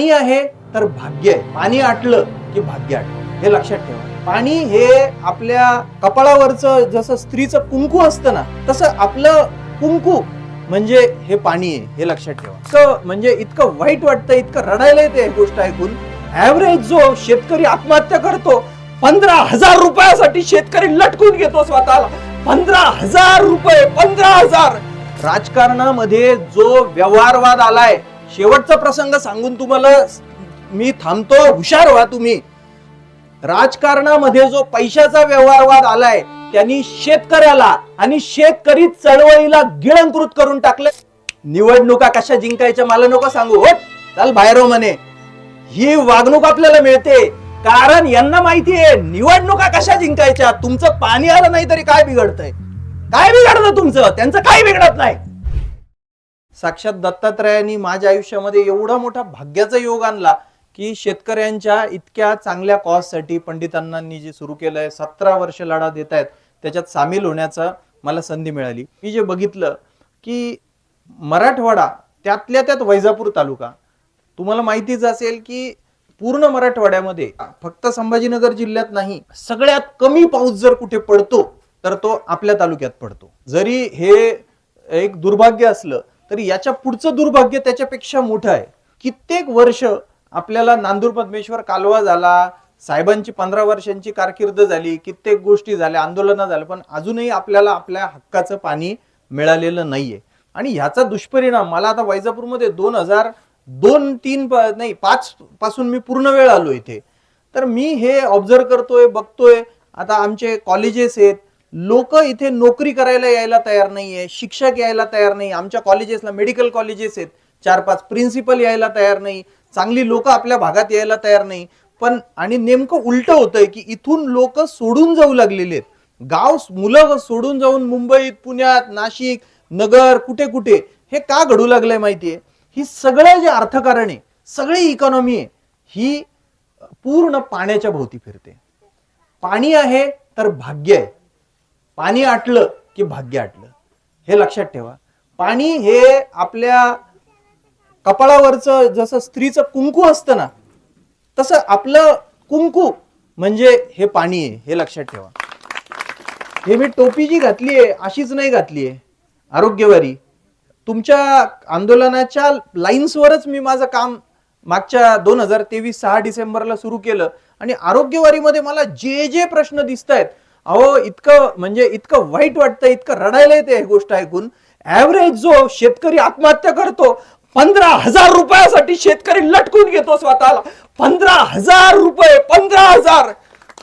पाणी आहे तर भाग्य आहे. पाणी आटलं की भाग्य आटलं. हे लक्षात ठेवा. पाणी हे आपल्या कपाळावरचं जसं स्त्रीचं कुंकू असतं ना तसं आपलं कुंकू म्हणजे हे पाणी आहे हे लक्षात ठेवा. इतकं म्हणजे इतकं वाईट वाटतं इतकं रडायला येते गोष्ट ऐकून. ऍव्हरेज जो शेतकरी आत्महत्या करतो पंधरा हजार रुपयासाठी शेतकरी लटकून घेतो स्वतःला. पंधरा हजार रुपये पंधरा हजार. राजकारणामध्ये जो व्यवहारवाद आलाय शेवटचा प्रसंग सांगून तुम्हाला मी थांबतो. हुशार व्हा तुम्ही. राजकारणामध्ये जो पैशाचा व्यवहारवाद आलाय त्यांनी शेतकऱ्याला आणि शेतकरी चळवळीला गिळंकृत करून टाकलं निवडणुका कशा जिंकायच्या मला नको सांगू हो. चाल बाहेर हो म्हणे. ही वागणूक आपल्याला मिळते. कारण यांना माहिती आहे निवडणुका कशा जिंकायच्या? तुमचं पाणी आलं नाही तरी काय बिघडतंय? काय बिघडतं तुमचं? त्यांचं काही बिघडत नाही. साक्षात दत्तात्रयांनी माझ्या आयुष्यामध्ये एवढा मोठा भाग्याचा योग आणला की शेतकऱ्यांच्या इतक्या चांगल्या कॉजसाठी पंडितांनी जे सुरू केलंय सतरा वर्ष लढा देत आहेत त्याच्यात सामील होण्याचा मला संधी मिळाली. मी जे बघितलं की मराठवाडा त्यातल्या त्यात वैजापूर तालुका तुम्हाला माहितीच असेल की पूर्ण मराठवाड्यामध्ये फक्त संभाजीनगर जिल्ह्यात नाही सगळ्यात कमी पाऊस जर कुठे पडतो तर तो आपल्या तालुक्यात पडतो. जरी हे एक दुर्भाग्य असलं तर याच्या पुढचं दुर्भाग्य त्याच्यापेक्षा मोठं आहे. कित्येक वर्ष आपल्याला नांदूर पद्मेश्वर कालवा झाला साहेबांची पंधरा वर्षांची कारकीर्द झाली कित्येक गोष्टी झाल्या आंदोलनं झालं पण अजूनही आपल्याला आपल्या हक्काचं पाणी मिळालेलं नाहीये. आणि ह्याचा दुष्परिणाम मला आता वैजापूरमध्ये दोन हजार दोन तीन प- नाही पाच पासून मी पूर्ण वेळ आलो इथे. तर मी हे ऑब्झर्व करतोय बघतोय. आता आमचे कॉलेजेस आहेत लोक इथे नोकरी करायला यायला तयार नाहीये शिक्षक यायला तयार नाही आमच्या कॉलेजेसला मेडिकल कॉलेजेस आहेत चार पाच प्रिन्सिपल यायला तयार नाही चांगली लोक आपल्या भागात यायला तयार नाही. पण आणि नेमकं उलट होतंय की इथून लोक सोडून जाऊ लागलेले आहेत. गाव मुलं सोडून जाऊन मुंबईत पुण्यात नाशिक नगर कुठे कुठे हे का घडू लागलंय माहितीये? ही सगळं जे अर्थकारण आहे सगळी इकॉनॉमी आहे ही पूर्ण पाण्याच्या भोवती फिरते. पाणी आहे तर भाग्य आहे. पाणी आटलं की भाग्य आटलं? हे लक्षात ठेवा. पाणी हे आपल्या कपाळावरचं जसं स्त्रीचं कुंकू असतं ना तसं आपलं कुंकू म्हणजे हे पाणी आहे हे लक्षात ठेवा. हे मी टोपी जी घातली आहे अशीच नाही घातली आहे. आरोग्यवारी. तुमच्या आंदोलनाच्या लाईन्सवरच मी माझं काम मागच्या दोन हजार तेवीस सहा डिसेंबरला सुरू केलं आणि आरोग्यवारीमध्ये मला जे जे प्रश्न दिसत आहेत अहो इतकं म्हणजे इतकं वाईट वाटतं इतकं रडायला येते ही गोष्ट ऐकून. ऍव्हरेज जो शेतकरी आत्महत्या करतो पंधरा हजार रुपयासाठी शेतकरी लटकून घेतो स्वतःला. पंधरा हजार रुपये पंधरा हजार.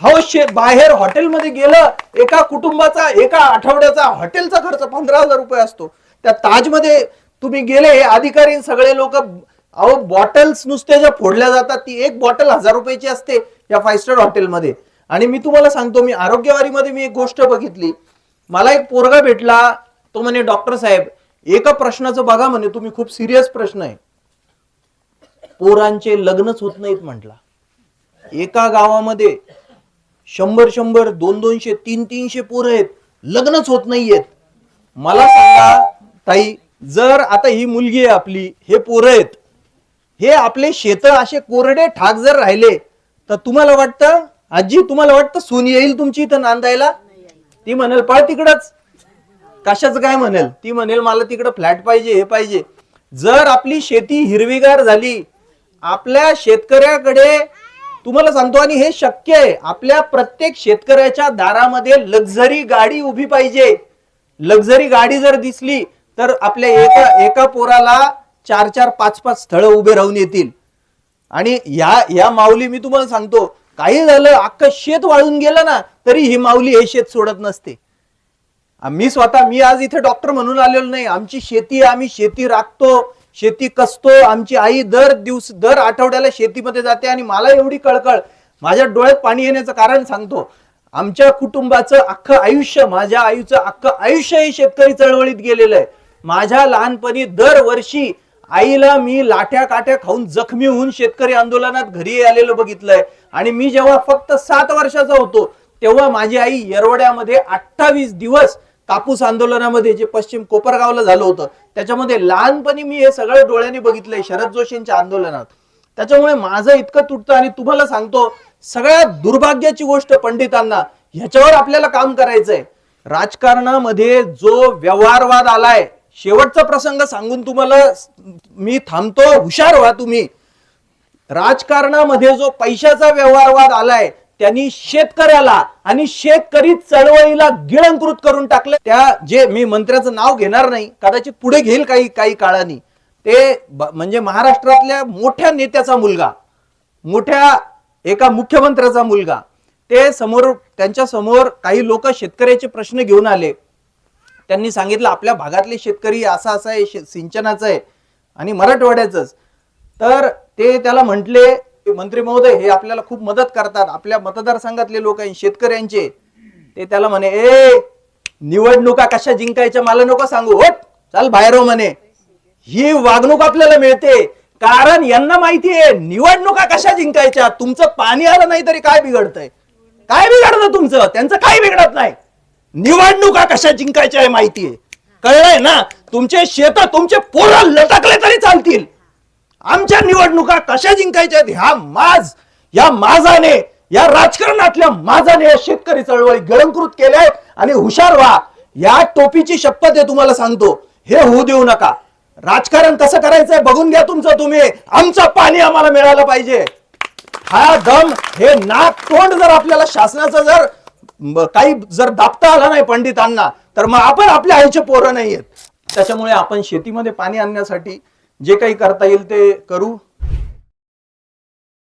हो शे बाहेर हॉटेलमध्ये गेलं एका कुटुंबाचा एका आठवड्याचा हॉटेलचा खर्च पंधरा हजार रुपये असतो. त्या ताजमध्ये तुम्ही गेले हे अधिकारी सगळे लोक अहो बॉटल्स नुसत्या ज्या फोडल्या जातात ती एक बॉटल हजार रुपयाची असते या फाईव्ह स्टार हॉटेलमध्ये आणि मी तुम्हाला सांगतो मी आरोग्यवारीमध्ये मी एक गोष्ट बघितली. मला एक पोरगा भेटला तो म्हणे डॉक्टर साहेब एका प्रश्नाचं बघा म्हणे तुम्ही खूप सिरियस प्रश्न आहे. पोरांचे लग्नच होत नाहीत म्हटला. एका गावामध्ये शंभर शंभर दोन दोनशे तीन तीनशे पोरं आहेत लग्नच होत नाहीयेत. मला सांगा ताई जर आता ही मुलगी आहे आपली हे पोरं आहेत हे आपले शेत असे कोरडे ठाक जर राहिले तर तुम्हाला वाटतं आजी तुम्हाला वाटतं सून येईल तुमची इथं नांदायला? ती म्हणेल पळ तिकडच. कशाच काय म्हणेल? ती म्हणेल मला तिकडं फ्लॅट पाहिजे हे पाहिजे. जर आपली शेती हिरवीगार झाली आपल्या शेतकऱ्याकडे तुम्हाला सांगतो आणि हे शक्य आहे आपल्या प्रत्येक शेतकऱ्याच्या दारामध्ये लक्झरी गाडी उभी पाहिजे. लक्झरी गाडी जर दिसली तर आपल्या एका एका पोराला चार चार पाच पाच स्थळं उभे राहून येतील. आणि या या माऊली मी तुम्हाला सांगतो काही झालं अख्खं शेत वाळून गेलं ना तरी ही माऊली हे शेत सोडत नसते. मी स्वतः मी आज इथे डॉक्टर म्हणून आलेलो नाही. आमची शेती आहे, आम्ही शेती राखतो शेती कसतो आमची आई दर दिवस दर आठवड्याला शेतीमध्ये जाते आणि मला एवढी कळकळ. माझ्या डोळ्यात पाणी येण्याचं कारण सांगतो. आमच्या कुटुंबाचं अख्खं आयुष्य माझ्या आईचं अख्खं आयुष्य हे शेतकरी चळवळीत गेलेलं आहे. माझ्या लहानपणी दरवर्षी आईला मी लाठ्या काठ्या खाऊन जखमी होऊन शेतकरी आंदोलनात घरी आलेलं बघितलंय. आणि मी जेव्हा फक्त सात वर्षाचा होतो तेव्हा माझी आई येरवड्यामध्ये अठ्ठावीस दिवस कापूस आंदोलनामध्ये जे पश्चिम कोपरगावला झालं होतं त्याच्यामध्ये लहानपणी मी हे सगळं डोळ्याने बघितलंय शरद जोशींच्या आंदोलनात. त्याच्यामुळे माझं इतकं तुटतं आणि तुम्हाला सांगतो सगळ्यात दुर्भाग्याची गोष्ट पंडितांना ह्याच्यावर आपल्याला काम करायचंय. राजकारणामध्ये जो व्यवहारवाद आलाय शेवटचा प्रसंग सांगून तुम्हाला मी थांबतो. हुशार व्हा तुम्ही. राजकारणामध्ये जो पैशाचा व्यवहारवाद आलाय त्यांनी शेतकऱ्याला आणि शेतकरी चळवळीला गिळंकृत करून टाकलं त्या जे मी मंत्र्याचं नाव घेणार नाही कदाचित पुढे घेईल काही काही काळानी. ते म्हणजे महाराष्ट्रातल्या मोठ्या नेत्याचा मुलगा मोठ्या एका मुख्यमंत्र्याचा मुलगा. ते समोर त्यांच्यासमोर काही लोक शेतकऱ्याचे प्रश्न घेऊन आले. त्यांनी सांगितलं आपल्या भागातले शेतकरी असा असा आहे सिंचनाचं आहे आणि मराठवाड्याचंच. तर ते त्याला म्हटले मंत्री महोदय हे आपल्याला खूप मदत करतात. आपल्या मतदारसंघातले लोक आहे शेतकऱ्यांचे. ते त्याला म्हणे ए निवडणुका कशा जिंकायच्या मला नको सांगू. होट चाल बाहेर हो म्हणे. ही वागणूक आपल्याला मिळते. कारण यांना माहिती आहे निवडणुका कशा जिंकायच्या? तुमचं पाणी आलं नाही तरी काय बिघडतंय? काय बिघडतं तुमचं? त्यांचं काही बिघडत नाही. निवडणुका कशा जिंकायच्या आहे माहिती आहे. कळलंय ना? तुमचे शेत तुमचे पोरं लटकले तरी चालतील. आमच्या निवडणुका कशा जिंकायच्या आहेत? ह्या माज या माजाने या राजकारणातल्या माजाने या शेतकरी चळवळी गळंकृत केल्या आणि हुशार व्हा. या टोपीची शपथ आहे तुम्हाला सांगतो. हे होऊ देऊ नका. राजकारण कसं करायचंय बघून घ्या तुमचं तुम्ही. आमचं पाणी आम्हाला मिळालं पाहिजे. हा दम हे नाक तोंड जर आपल्याला शासनाचं जर काही जर दाबता आला नाही पंडितांना तर मग आपण आपल्या आईचे पोरं नाही आहेत त्याच्यामुळे आपण शेतीमध्ये पाणी आणण्यासाठी जे काही करता येईल ते करू.